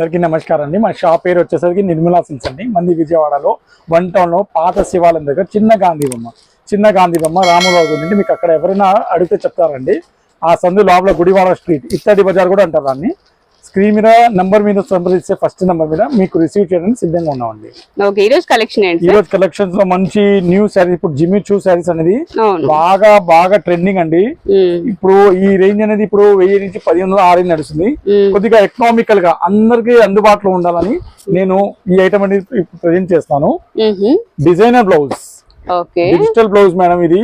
అందరికీ నమస్కారం అండి. మన షాప్ పేరు వచ్చేసరికి నిర్మలా సిల్స్ అండి. మంది విజయవాడలో వన్ టౌన్లో పాత శివాలయం దగ్గర చిన్న గాంధీ బొమ్మ చిన్న గాంధీ బొమ్మ రాములరావు నుండి మీకు అక్కడ ఎవరైనా అడిగితే చెప్తారండి. ఆ సందు లోపల గుడివాడ స్ట్రీట్. ఇత్తడి బజార్ కూడా అంటారు దాన్ని. స్క్రీన్ మీద నంబర్ మీద సంప్రదిస్తే ఫస్ట్ నంబర్ మీద మీకు రిసీవ్ చేయడానికి సిద్ధంగా ఉన్నామండి. ఓకే ఈ రోజు కలెక్షన్ ఏంటి ఈ రోజు కలెక్షన్స్లో మంచి న్యూ శారీస్ ఇప్పుడు జిమ్మి చూ శారీస్ అనేది బాగా బాగా ట్రెండింగ్ అండి. ఇప్పుడు ఈ రేంజ్ అనేది ఇప్పుడు వెయ్యి నుంచి పదిహేను వందల ఆరు నడుస్తుంది. కొద్దిగా ఎకనామికల్గా అందరికి అందుబాటులో ఉండాలని నేను ఈ ఐటమ్ అనేది ప్రజెంట్ చేస్తాను. Designer blouse digital blouse madam ఇది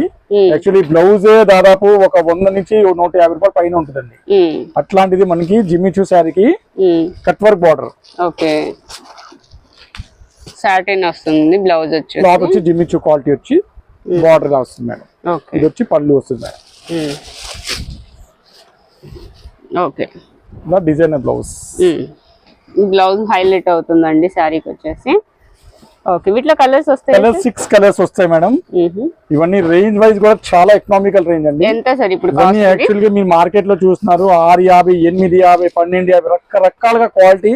యాక్చువల్లీ బ్లౌజ్ దాదాపు ఒక వంద నుంచి నూట యాభై రూపాయల పైన ఉంటుందండి. అట్లాంటిది మనకి జిమ్మిచూ శారీకి cut work border okay. Satin వస్తుంది బ్లౌజ్ వచ్చి క్లాత్ వచ్చి జిమ్మిచూ క్వాలిటీ వచ్చి బార్డర్గా వస్తుంది మేడం ఓకే. ఇది వచ్చి పళ్ళు వస్తుంది మేడం. ఓకే. ఇలా డిజైనర్ బ్లౌజ్. బ్లౌజ్ హైలైట్ అవుతుందండి శారీకి వచ్చేసి. ఓకే వీటిలో కలర్స్ వస్తాయి కలర్ సిక్స్ కలర్స్ వస్తాయి మేడం. ఇవన్నీ రేంజ్ వైజ్ కూడా చాలా ఎకనామికల్ రేంజ్ అండి. ఎంత సార్ ఇప్పుడు ఇవన్నీ యాక్చువల్గా మీరు మార్కెట్లో చూస్తున్నారు ఆరు యాభై ఎనిమిది యాభై పన్నెండు యాభై రకరకాలుగా క్వాలిటీ.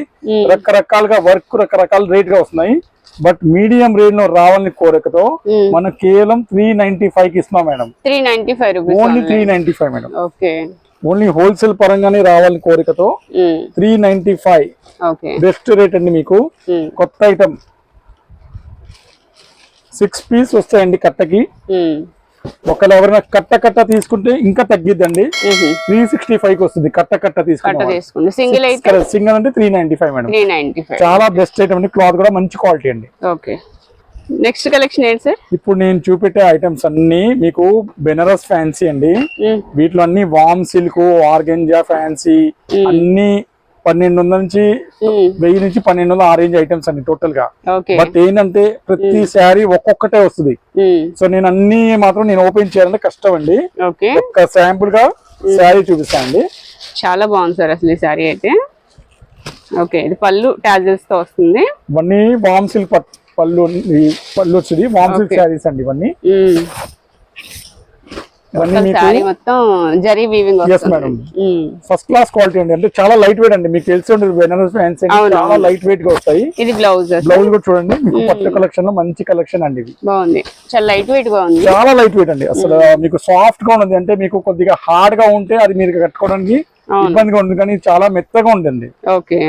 రకరకాలుగా వర్క్ రకరకాల రేట్గా వస్తున్నాయి. బట్ మీడియం రేట్లో రావాలని కోరికతో. మనం కేవలం త్రీ నైన్టీ ఫైవ్కి ఇస్తున్నాం madam. Three ninety five only three ninety five madam. Okay only wholesale పరంగానే రావాలని కోరికతో three ninety five best rate అండి మీకు. కొత్త ఐటమ్ సిక్స్ పీస్ వస్తాయండి కట్టకి. ఒకవేళ ఎవరైనా కట్ట కట్ట తీసుకుంటే ఇంకా తగ్గిద్దండి. త్రీ సిక్స్టీ ఫైవ్కి వస్తుంది కట్ట కట్ట తీసుకుంటే. సింగిల్ అయితే సింగల్ అంటే త్రీ నైన్టీ ఫైవ్ మేడం చాలా బెస్ట్ ఐటమ్ అండి. క్లాత్ కూడా మంచి క్వాలిటీ అండి. ఓకే నెక్స్ట్ కలెక్షన్ ఏంటి సార్ ఇప్పుడు నేను చూపెట్టే ఐటమ్స్ అన్ని మీకు బెనారస్ ఫ్యాన్సీ అండి. వీటిలో అన్ని వామ్ సిల్క్ ఆర్గెంజా ఫ్యాన్సీ అన్ని పన్నెండు వందల నుంచి వెయ్యి నుంచి పన్నెండు వందల ఆ రేంజ్ ఐటమ్స్ అండి టోటల్గా. బట్ ఏంటంటే ప్రతి శారీ ఒక్కొక్కటే వస్తుంది. సో నేను అన్ని మాత్రం నేను ఓపెన్ చేయాలంటే కష్టం అండి. ఓకే. ఒక శాంపుల్గా శారీ చూపిస్తాను అండి. చాలా బాగుంది సార్ అసలు ఈ శారీ అయితే. ఓకే ఇది పళ్ళు టాజల్స్తో వస్తుంది. ఇవన్నీ వామ్ సిల్క్ పళ్ళు పళ్ళు వచ్చింది. వామ్ సిల్క్ శారీస్ అండి ఇవన్నీ ఉమ్, ఇవన్నీ మీకు శారీ మొత్తం జరీ వీవింగ్ ఎస్ వస్తుంది madam um, first class quality అండి. అంటే చాలా లైట్ వెయిట్ అండి. మీకు తెలిసి ఉంటుంది బెనారస్ ఫ్యాన్స్ చాలా లైట్ వెయిట్గా వస్తాయి. ఇది బ్లౌజ్ బ్లౌజ్ కూడా చూడండి మీకు పట్టు కలెక్షన్లో మంచి కలెక్షన్ అండి ఇది. బాగుంది. చాలా లైట్ వెయిట్గా ఉంది. చాలా లైట్ వెయిట్ అండి. అసలు మీకు సాఫ్ట్గా ఉన్నది అంటే మీకు కొద్దిగా హార్డ్గా ఉంటే అది మీరు కట్టుకోవడానికి. ఇబ్బందిగా ఉంటుంది కానీ చాలా మెత్తగా ఉంటుంది.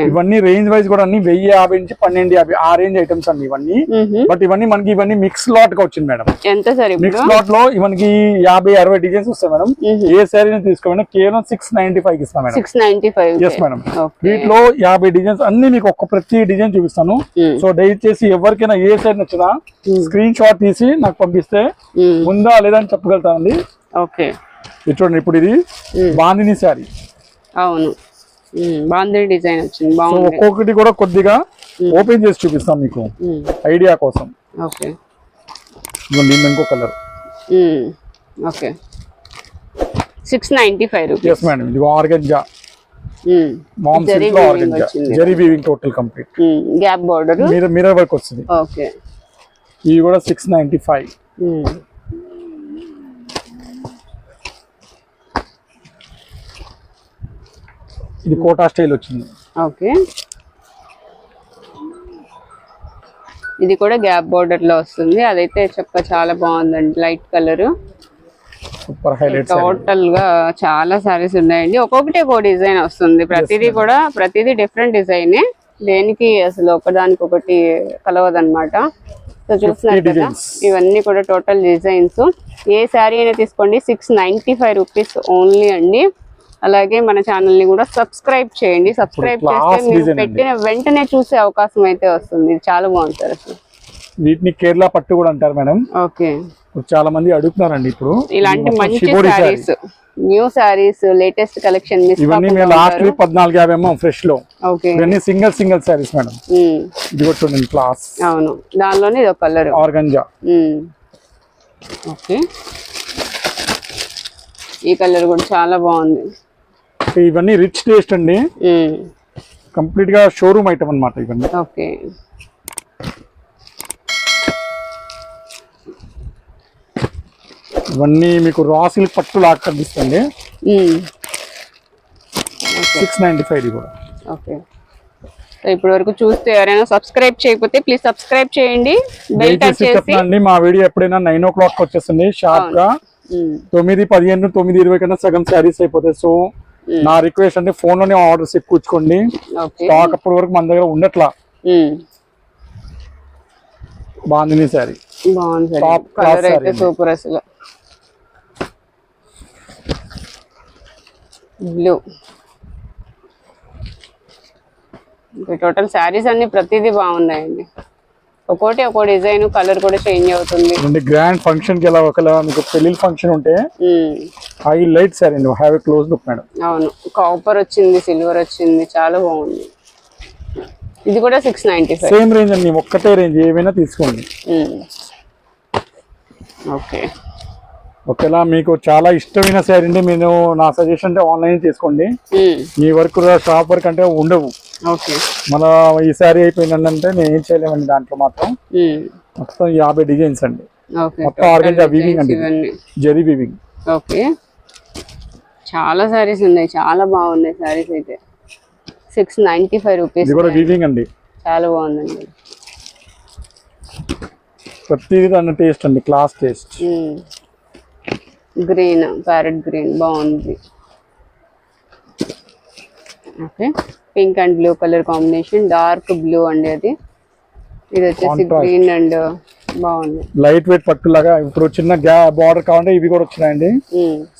ఇవన్నీ రేంజ్ వైజ్ కూడా అన్ని వెయ్యి యాభై నుంచి పన్నెండు యాభై ఆ రేంజ్ ఐటమ్స్ అండి ఇవన్నీ. బట్ ఇవన్నీ మనకి ఇవన్నీ మిక్స్ లాట్గా వచ్చింది మేడం. సార్ మిక్స్ లాట్లో మనకి యాభై అరవై డిజైన్స్ వస్తాయి మేడం. ఏ శారీని తీసుకోమైనా కేవలం సిక్స్ నైన్టీ ఫైవ్ ఇస్తాం మేడం. ఎస్ మేడం వీటిలో యాభై డిజైన్స్ అన్ని మీకు ఒక్క ప్రతి డిజైన్ చూపిస్తాను. సో దయచేసి ఎవరికైనా ఏ సైడ్ నచ్చినా స్క్రీన్ షాట్ తీసి నాకు పంపిస్తే. ఉందా లేదా అని చెప్పగలుగుతానండి. ఓకే చూడండి ఇప్పుడు ఇది బాందిని శారీ అవును. బాగుంది డిజైన్ వచ్చింది. బాగుంది. ఒక్కొక్కటి కూడా కొద్దిగా ఓపెన్ చేసి చూపిస్తాం మీకు. ఐడియా కోసం. ఓకే. ఇది ఇంకో colour. Okay. Six ninety five rupees. Yes madam ఇది organza. Ma'am. Silk organza. Zari weaving total complete gap border mirror mirror work వస్తుంది. ఓకే. ఇవి కూడా సిక్స్ నైన్టీ ఫైవ్. ఇది కోటా స్టైల్ వచ్చింది. ఓకే. ఇది కూడా గ్యాప్ బార్డర్లో వస్తుంది. అదైతే చక్క చాలా బాగుందండి లైట్ కలర్. సూపర్ హైలైట్ టోటల్గా చాలా సారీస్ ఉన్నాయండి. ఒక్కొక్కటి ఒక్కో డిజైన్ వస్తుంది. ప్రతిదీ కూడా ప్రతిదీ డిఫరెంట్ డిజైన్. దేనికి అసలు ఒకదానికి ఒకటి కలవదన్నమాట సో చూస్తున్నారు కదా designs. ఇవన్నీ కూడా టోటల్ డిజైన్స్ ఏ శారీ అయినా తీసుకోండి. Six ninety five rupees only అండి. అలాగే మన ఛానల్ని కూడా సబ్స్క్రైబ్ చేయండి. సబ్స్క్రైబ్ చేస్తే మీరు. పెట్టిన వెంటనే చూసే అవకాశం అయితే వస్తుంది. చాలా బాగుంది సార్ అసలు. వీటిని కేరళ పట్టు కూడా అంటారు మేడం. ఓకే. చాలా మంది అడుగుతున్నారండి ఇప్పుడు. ఇలాంటి మంచి. Saris new saris latest collection miss ఇవన్నీ మేము లాస్ట్ వీక్ పద్నాలుగు యాభై అమ్మాం ఫ్రెష్లో ఓకే. ఇవన్నీ సింగిల్ సింగిల్ శారీస్ మేడం. ఇది కూడా చూడండి క్లాస్ అవును. దానిలోనే ఇది కలర్ ఆర్గంజా. ఓకే. ఈ కలర్ కూడా చాలా బాగుంది. ఇవన్నీ రిచ్ టేస్ట్ అండి. కంప్లీట్గా షోరూమ్ ఐటమ్ అన్నమాట ఇవన్నీ. ఓకే. ఇవన్నీ మీకు రా సిల్క్ పట్టు లాగా కనిపిస్తుంది సిక్స్ నైన్టీ ఫైవ్ కూడా. ఓకే. సో ఇప్పటి వరకు చూస్తే ఎవరైనా సబ్స్క్రైబ్ చేయకపోతే ప్లీజ్ సబ్స్క్రైబ్ చేయండి. బెల్ టచ్ చేసి మా వీడియో ఎప్పుడైనా నైన్ ఓ క్లాక్ వచ్చేస్తుంది. షార్ప్గా తొమ్మిది పదిహేను తొమ్మిది ఇరవై కన్నా సగం శారీస్ అయిపోతాయి. సో నా రిక్వెస్ట్ అంటే ఫోన్లోనే ఆర్డర్స్ ఎక్కువ ఇచ్చుకోండి ఓకే. స్టాక్ అప్పటి వరకు మన దగ్గర ఉండట్లా. బాగుంది saree. సూపర్ అసలు. బ్లూ టోటల్ శారీస్ అన్ని ప్రతిదీ బాగున్నాయండి. ఒక్కోటి ఒక్కో డిజైన్ కలర్ కూడా చేంజ్ అవుతుంది. అంటే గ్రాండ్ ఫంక్షన్కి ఎలా ఒకలా మీకు పెళ్ళి ఫంక్షన్ ఉంటే హై లైట్ శారీ అండి have a close look madam అవును. కాపర్ వచ్చింది సిల్వర్ వచ్చింది చాలా బాగుంది. ఇది కూడా six ninety five same range అండి ఒక్కటే రేంజ్ ఏమైనా తీసుకోండి. ఓకే. ఒకవేళ మీకు చాలా ఇష్టమైన శారీ అంటే నేను నా సజెషన్ అంటే ఆన్లైన్ తీసుకోండి. మీ వర్క్ షాప్ వర్క్ అంటే ఉండవు. మన ఈ శారీ అయిపోయిందంటే నేను ఏం చేయలేమండి దాంట్లో మాత్రం. మొత్తం యాభై డిజైన్స్ అండి. మొత్తం ఆర్గంజా వీవింగ్ అండి జరీ వీవింగ్ ఓకే. చాలా సారీస్ ఉన్నాయి. చాలా బాగున్నాయి సారీస్ అయితే. సిక్స్ నైంటీ ఫైవ్ రూపీస్ ఇది కూడా వీవింగ్ అండి. చాలా బాగుందండి. ప్రతిదీ దాని టేస్ట్ అండి. Class taste green parrot green బాగుంది. Okay pink and blue colour combination dark blue అండి అది. ఇది వచ్చేసి. గ్రీన్ అండ్ బాగుంది. లైట్ వెయిట్ పట్టులాగా ఇప్పుడు చిన్న గ్యా బార్డర్ కావాలంటే ఇవి కూడా వచ్చినాయండి.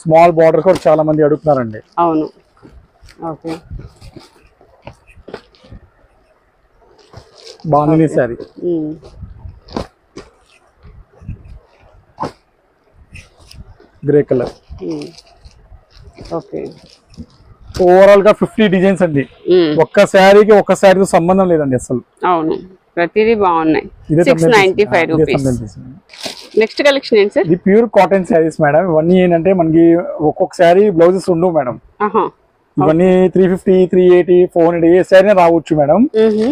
స్మాల్ బార్డర్ కూడా చాలా మంది అడుగుతున్నారండి. అవును. ఓకే బాగుంది ఉమ్. గ్రే కలర్ ఉమ్. ఓవరాల్గా ఫిఫ్టీ డిజైన్స్ అండి. ఒక్క శారీకి ఒక్క శారీతో సంబంధం లేదండి అసలు. అవును. ప్రతిదీ బాగున్నాయి. Six ninety five rupees. Next collection ఏంటి సార్? ఇది ప్యూర్ కాటన్ శారీస్ మేడం ఇవన్నీ ఏంటంటే మనకి ఒక్కొక్క శారీ బ్లౌజెస్ ఉండవు మేడం ఇవన్నీ three fifty three eighty four hundred ఏ శారీ రావచ్చు మేడం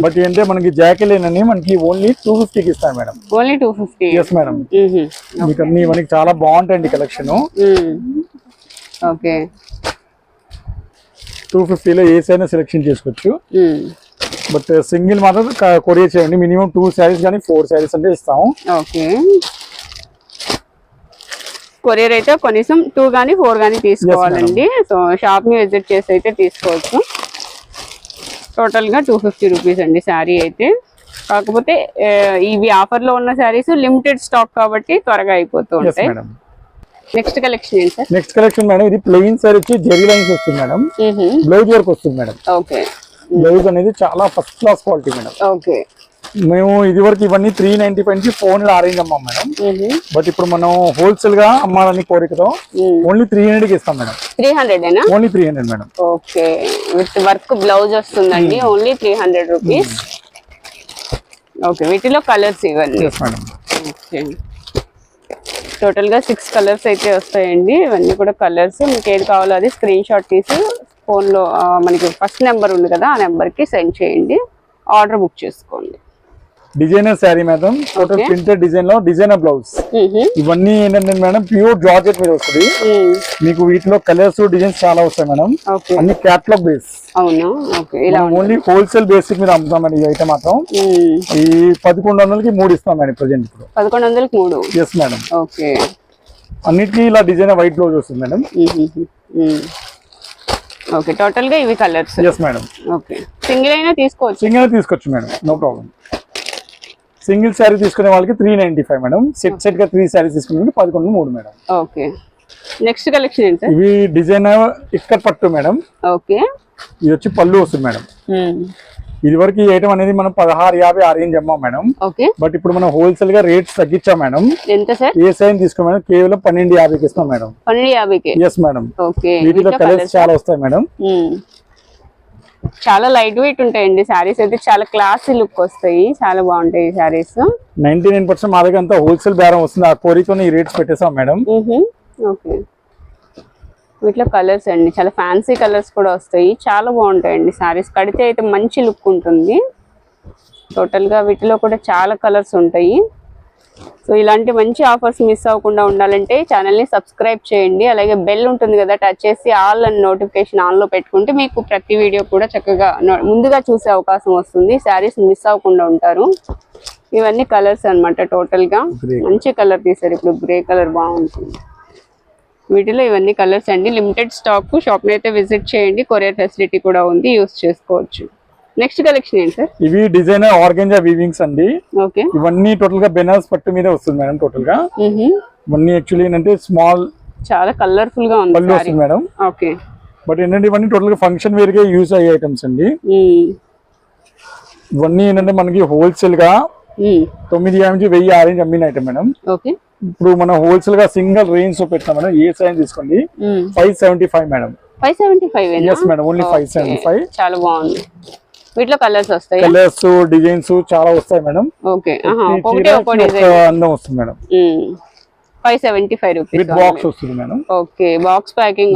బట్ ఏంటంటే మనకి జాకెట్ అని మనకి ఓన్లీ టూ ఫిఫ్టీకి ఇస్తాను madam only two fifty yes madam మీకు అన్ని ఇవన్నీ చాలా బాగుంటాయండి కలెక్షన్ ఓకే టూ ఫిఫ్టీలో ఏ సైనా సెలెక్షన్ చేసుకోవచ్చు. బట్ సింగిల్ మాత్రం కొరియర్ చేయండి. మినిమం టూ శారీస్ కానీ ఫోర్ శారీస్ అంటే ఇస్తాము. ఓకే కొరియర్ అయితే కనీసం టూ కానీ ఫోర్ కానీ తీసుకోవాలండి. సో షాప్ని విజిట్ చేసి అయితే తీసుకోవచ్చు. టోటల్గా టూ ఫిఫ్టీ రూపీస్ అండి శారీ అయితే. కాకపోతే ఆ, ఇవి ఆఫర్లో ఉన్న శారీస్ లిమిటెడ్ స్టాక్ కాబట్టి త్వరగా అయిపోతూ ఉంటాయి. నెక్స్ట్ కలెక్షన్ ఏంటి సార్? నెక్స్ట్ కలెక్షన్ మేడం ఇది ప్లెయిన్ సారీ వచ్చి జెరీ లైన్స్ వస్తుంది మేడం బ్లౌజ్ వర్క్ వస్తుంది మేడం ఓకే. బ్లౌజ్ అనేది చాలా first class quality madam okay. మేము ఇది వరకు ఇవన్నీ త్రీ నైన్టీ ఫైవ్ నుంచి ఫోన్లో అరేంజ్ అమ్మాం మేడం బట్ ఇప్పుడు మనం హోల్సేల్గా అమ్మాలని కోరికతో ఓన్లీ త్రీ హండ్రెడ్కి ఇస్తాం madam three hundred only three hundred madam okay. With work blouse వస్తుందండి only three hundred rupees okay వీటిలో కలర్స్ ఇవన్నీ మేడం ఓకే. టోటల్గా సిక్స్ కలర్స్ అయితే వస్తాయండి. ఇవన్నీ కూడా కలర్స్. మీకు ఏది కావాలో అది స్క్రీన్ షాట్ తీసి ఫోన్లో మనకి ఫస్ట్ నెంబర్ ఉంది కదా ఆ నెంబర్కి సెండ్ చేయండి. ఆర్డర్ బుక్ చేసుకోండి. Designer sari madam total. Printed డిజైన్లో డిజైనర్ బ్లౌజ్. ఇవన్నీ ఏంటంటే మేడం ప్యూర్ జార్జెట్ మీద వస్తుంది. మీకు వీటిలో కలర్స్ డిజైన్స్ చాలా వస్తాయి మేడం. అన్ని catalogue base only wholesale basic మీద అమ్ముతామండి ఈ ఐటమ్ మాత్రం. ఈ పదకొండు వందలకి మూడు ఇస్తాం మేడం ప్రజెంట్ ఇప్పుడు. పదకొండు వందలకి మూడు. Yes madam. అన్నిటికీ ఇలా డిజైన్ వైట్ బ్లౌజ్ వస్తుంది మేడం. ఓకే టోటల్గా ఇవి colours yes madam. Okay single అయినా తీసుకోవచ్చు. సింగిల్ తీసుకోవచ్చు madam. No problem single sari తీసుకునే వాళ్ళకి three ninety five madam set సెట్గా three saris తీసుకునే పదకొండు మూడు మేడం ఓకే. నెక్స్ట్ కలెక్షన్ ఏంటి ఇవి డిజైన్ ఇక్కడ పట్టు మేడం ఓకే. ఇది వచ్చి పళ్ళు వస్తుంది మేడం. ఇది వరకు ఈ ఐటమ్ అనేది మనం పదహారు యాభై ఆరు ఏం అమ్మాం మేడం బట్ ఇప్పుడు మనం హోల్సేల్గా రేట్స్ తగ్గించాం మేడం ఎంత సార్? ఏ సైన్ తీసుకో మేడం కేవలం పన్నెండు యాభైకి ఇస్తాం మేడం పన్నెండు యాభైకి? ఎస్ మేడం వీటిలో కలర్స్ చాలా వస్తాయి మేడం. చాలా లైట్ వెయిట్ ఉంటాయండి శారీస్ అయితే చాలా క్లాసీ లుక్ వస్తాయి. చాలా బాగుంటాయి ఈ శారీస్ నైన్టీ నైన్ పర్సెంట్ మా దగ్గర అంతా హోల్సేల్ బేరం వస్తుంది. ఆ కోరితో ఈ రేట్స్ పెట్టేసాం మేడం. ఓకే. వీటిలో కలర్స్ అండి. చాలా ఫ్యాన్సీ కలర్స్ కూడా వస్తాయి. చాలా బాగుంటాయండి శారీస్ కడితే అయితే మంచి లుక్ ఉంటుంది. టోటల్గా వీటిలో కూడా చాలా కలర్స్ ఉంటాయి. సో ఇలాంటి మంచి ఆఫర్స్ మిస్ అవ్వకుండా ఉండాలంటే ఛానల్ని సబ్స్క్రైబ్ చేయండి. అలాగే బెల్ ఉంటుంది కదా టచ్ చేసి ఆల్ అని నోటిఫికేషన్ ఆన్లో పెట్టుకుంటే మీకు ప్రతి వీడియో కూడా చక్కగా ముందుగా చూసే అవకాశం వస్తుంది. శారీస్ మిస్ అవ్వకుండా ఉంటారు. ఇవన్నీ కలర్స్ అన్నమాట టోటల్గా Grey. మంచి కలర్ తీసారు ఇప్పుడు. గ్రే కలర్ బాగుంటుంది. వీటిలో ఇవన్నీ కలర్స్ అండి. లిమిటెడ్ స్టాక్ షాప్ని అయితే విజిట్ చేయండి. కొరియర్ ఫెసిలిటీ కూడా ఉంది. యూస్ చేసుకోవచ్చు. నెక్స్ట్ కలెక్షన్ ఏంటి సార్? ఇవి డిజైనర్ ఆర్గెంజా వీవింగ్స్ అండి. ఓకే. ఇవన్నీ టోటల్గా బెనారస్ పట్టు మీద వస్తుంది మేడం టోటల్గా ఇవన్నీ యాక్చువల్లీ ఏంటంటే స్మాల్ చాలా కలర్ఫుల్గా ఉంది పళ్ళు వస్తుంది మేడం. ఓకే. బట్ ఏంటంటే ఇవన్నీ టోటల్గా ఫంక్షన్ వేర్గా యూస్ అయ్యే ఐటమ్స్ అండి. ఇవన్నీ ఏంటంటే మనకి హోల్సేల్గా తొమ్మిది నుంచి వెయ్యి ఆరేంజ్ అమ్మిన ఐటమ్ మేడం. ఓకే. ఇప్పుడు మనం హోల్సేల్గా సింగిల్ రేంజ్లో పెట్టాం మేడం ఏ సైజ్ తీసుకోండి? Five seventy five madam. Five seventy five yes madam only five seventy five చాలా బాగుంది. వీటిలో కలర్స్ వస్తాయి? కలర్స్ డిజైన్స్ చాలా వస్తాయి మేడం. ఓకే ఒక్కో ఒక డిజైన్. అందం వస్తుంది madam. Five seventy five rupees box వస్తుంది మేడం. Okay box packing.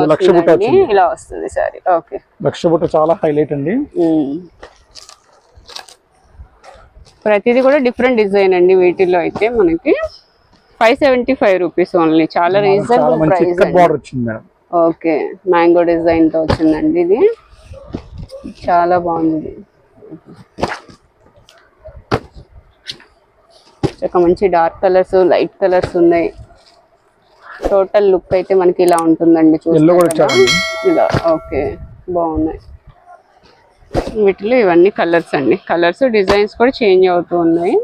ఇలా వస్తుంది సారీ. ఓకే. చాలా హైలైట్ అండి. ప్రతిదీ కూడా డిఫరెంట్ డిజైన్ అండి వీటిలో అయితే మనకి. Five seventy five rupees only చాలా రీజనబుల్ ప్రైస్ బార్డర్ వచ్చింది మేడం. ఓకే మ్యాంగో డిజైన్తో వచ్చిందండి ఇది. చాలా బాగుంది. ఒక మంచి డార్క్ కలర్స్ లైట్ కలర్స్ ఉన్నాయి. టోటల్ లుక్ అయితే మనకి ఇలా ఉంటుందండి? ఇలా ఓకే బాగున్నాయి. వీటిలో ఇవన్నీ కలర్స్ అండి. కలర్స్ డిజైన్స్ కూడా చేంజ్ అవుతూ ఉన్నాయి.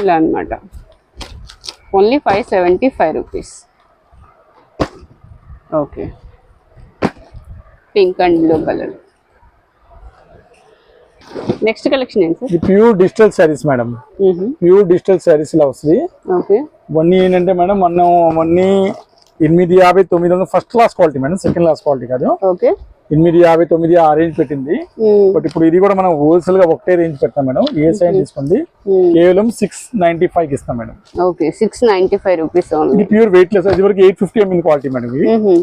ఇలా అన్నమాట. Only five seventy five rupees. Okay. Pink and blue colour. Next collection ఏంటి pure digital saris madam. Pure digital saris ఇలా వస్తుంది. ఇవన్నీ ఏంటంటే మేడం మనం అవన్నీ ఎనిమిది యాభై తొమ్మిది వందలు first class quality madam second class quality కాదు. ఓకే. ఎనిమిది యాభై తొమ్మిది ఆ రేంజ్ పెట్టింది. బట్ ఇప్పుడు ఇది కూడా మనం హోల్సేల్గా ఒకటే రేంజ్ పెడతాం మేడం. ఏ సైజ్ తీసుకోండి. కేవలం సిక్స్ నైన్టీ ఫైవ్కి ఇస్తాం madam. Okay. Six ninety five rupees ఇది ప్యూర్ వెయిట్ లెస్ ఇది వరకు eight fifty ML quality madam ఇది.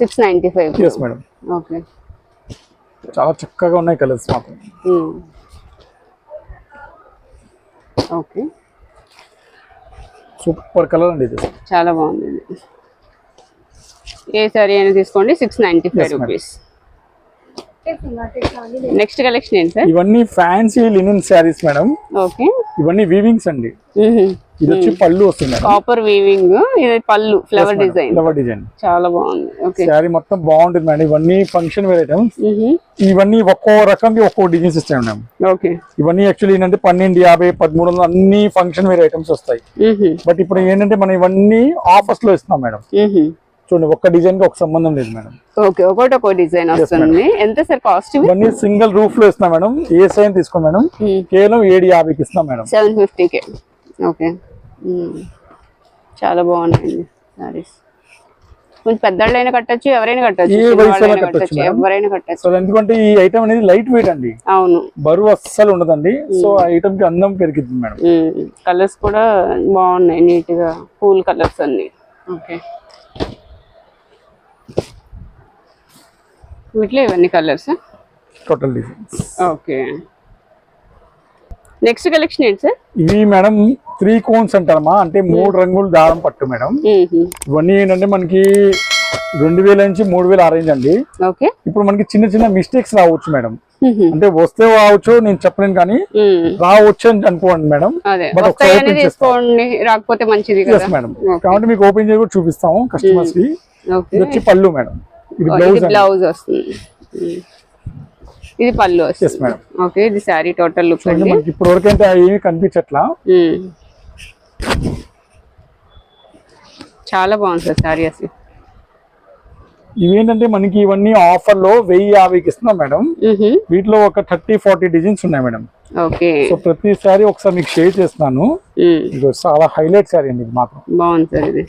Six ninety five yes madam okay. చాలా చక్కగా ఉన్నాయి కలర్స్ మాత్రం. ఓకే. సూపర్ కలర్ అండి ఇది. చాలా బాగుంది ఏ సారీ అయినా తీసుకోండి six ninety five. Rupees next collection ఏంటి సార్ ఇవన్నీ fancy linen saris madam okay. ఇవన్నీ వీవింగ్స్ అండి. ఇది వచ్చి పళ్ళు వస్తుంది కాపర్ వీవింగ్ ఇది పళ్ళు ఫ్లవర్ డిజైన్ ఫ్లవర్ డిజైన్ చాలా బాగుంది. ఓకే శారీ మొత్తం బాగుంటుంది మేడం ఇవన్నీ ఫంక్షన్ వేర్ ఐటమ్స్ ఇవన్నీ ఒక్కో రకంగా ఒక్కో డిజైన్స్ ఇస్తాయి మేడం ఓకే ఇవన్నీ యాక్చువల్లీ ఏంటంటే పన్నెండు యాభై పదమూడు వందలు అన్ని ఫంక్షన్ వేర్ ఐటమ్స్ వస్తాయి. బట్ ఇప్పుడు ఏంటంటే మనం ఇవన్నీ ఆఫర్స్లో ఇస్తున్నాం మేడం చూడండి ఒక్క డిజైన్కి ఒక సంబంధం లేదు మేడం ఓకే ఒకటి ఒక డిజైన్ వస్తుంది. ఎంత సార్ కాస్ట్ ఇవన్నీ సింగిల్ రూఫ్లో ఇస్తున్నాం మేడం ఏ సైన్ తీసుకోండి మేడం కేవలం ఏడు యాభైకి ఇస్తున్నాం మేడం సెవెన్ ఫిఫ్టీకే ఓకే చాలా బాగున్నాయండి సారీస్. కొంచెం పెద్దవాళ్ళైనా కట్టొచ్చు ఎవరైనా కట్టొచ్చు. ఎవరైనా కట్టొచ్చు. సో ఎందుకంటే ఈ ఐటమ్ అనేది లైట్ వెయిట్ అండి. అవును. బరువు అస్సలు ఉండదండి. సో ఆ ఐటమ్కి అందం పెరిగింది మేడం. కలర్స్ కూడా బాగున్నాయి నీట్గా. కూల్ కలర్స్ అన్ని. ఓకే. వీటిలో ఇవన్నీ colours total designs okay. Next collection ఏంటి సార్ ఇవి మేడం త్రీ కోన్స్ అంటారమ్మా. అంటే మూడు రంగులు దారం పట్టు మేడం. ఇవన్నీ ఏంటంటే మనకి రెండు వేల నుంచి మూడు వేల అరేంజ్ అండి. ఓకే. ఇప్పుడు మనకి చిన్న చిన్న మిస్టేక్స్ రావచ్చు మేడం. అంటే వస్తే రావచ్చు నేను చెప్పలేను కానీ రావచ్చు అని అనుకోండి మేడం. ఒకసారి రాకపోతే మంచిది మేడం కాబట్టి మీకు ఓపెన్ చేసి కూడా చూపిస్తాము కస్టమర్స్కి. వచ్చి పళ్ళు మేడం. ఇది బ్లౌజ్ బ్లౌజ్ వస్తుంది. ఇది పళ్ళు వస్తుంది. మేడం ఓకే ఇది శారీ టోటల్ లుక్ ఏమి కనిపించట్లా. చాలా బాగుంది సార్ శారీ అసలు. ఇవేంటంటే మనకి ఇవన్నీ ఆఫర్లో వెయ్యి యాభైకి ఇస్తున్నాం మేడం. వీటిలో ఒక థర్టీ ఫార్టీ డిజైన్స్ ఉన్నాయి మేడం. ఓకే. సో ప్రతి సారీ ఒకసారి మీకు షేర్ చేస్తున్నాను. ఇది చాలా హైలైట్ సారీ అండి ఇది మాత్రం. బాగుంది సార్ ఇది.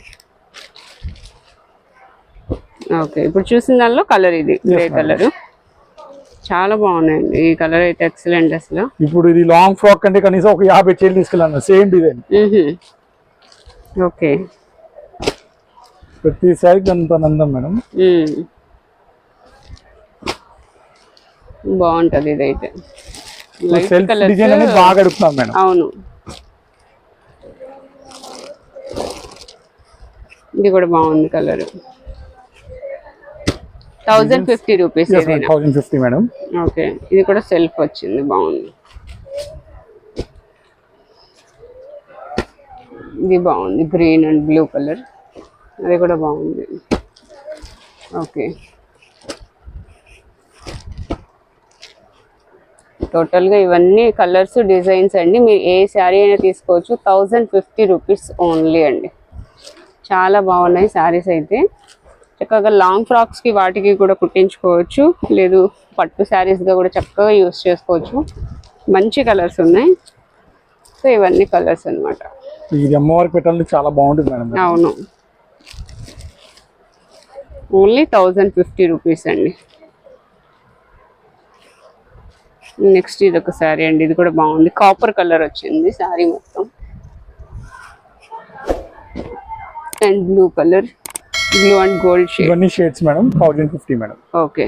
ఓకే. ఇప్పుడు చూసిన దానిలో కలర్ ఇది గ్రే కలర్. చాలా బాగున్నాయండి. ఈ కలర్ అయితే ఎక్సలెంట్ అసలు. ఇప్పుడు ఇది లాంగ్ ఫ్రాక్ అంటే కనీసం ఒక యాభై చీరలు తీసుకెళ్ళాను సేమ్ డిజైన్. ఓకే. ప్రతి శారీకి అంత అందం మేడం బాగుంటది ఇదైతే. సెల్ఫ్ బాగా అడుగుతున్నాం అవును. ఇది కూడా బాగుంది colour. Thousand fifty rupees thousand fifty madam. Okay. ఇది కూడా సెల్ఫ్ వచ్చింది బాగుంది. ఇది బాగుంది. గ్రీన్ అండ్ బ్లూ కలర్ అది కూడా బాగుంది. ఓకే టోటల్గా ఇవన్నీ కలర్స్ డిజైన్స్ అండి. మీరు ఏ శారీ అయినా తీసుకోవచ్చు. థౌజండ్ ఫిఫ్టీ రూపీస్ ఓన్లీ అండి. చాలా బాగున్నాయి శారీస్ అయితే. చక్కగా లాంగ్ ఫ్రాక్స్కి వాటికి కూడా కుట్టించుకోవచ్చు. లేదు పట్టు శారీస్గా కూడా చక్కగా యూస్ చేసుకోవచ్చు. మంచి కలర్స్ ఉన్నాయి. సో ఇవన్నీ కలర్స్ అన్నమాట. ఇది అమ్మవారికి పెట్టాలంటే చాలా బాగుంటుంది మేడం. అవును. ఓన్లీ థౌజండ్ ఫిఫ్టీ రూపీస్ అండి. నెక్స్ట్ ఇది ఒక శారీ అండి. ఇది కూడా బాగుంది. కాపర్ కలర్ వచ్చింది శారీ మొత్తం. And blue colour blue and gold shade ఇవన్నీ shades madam thousand fifty madam. Okay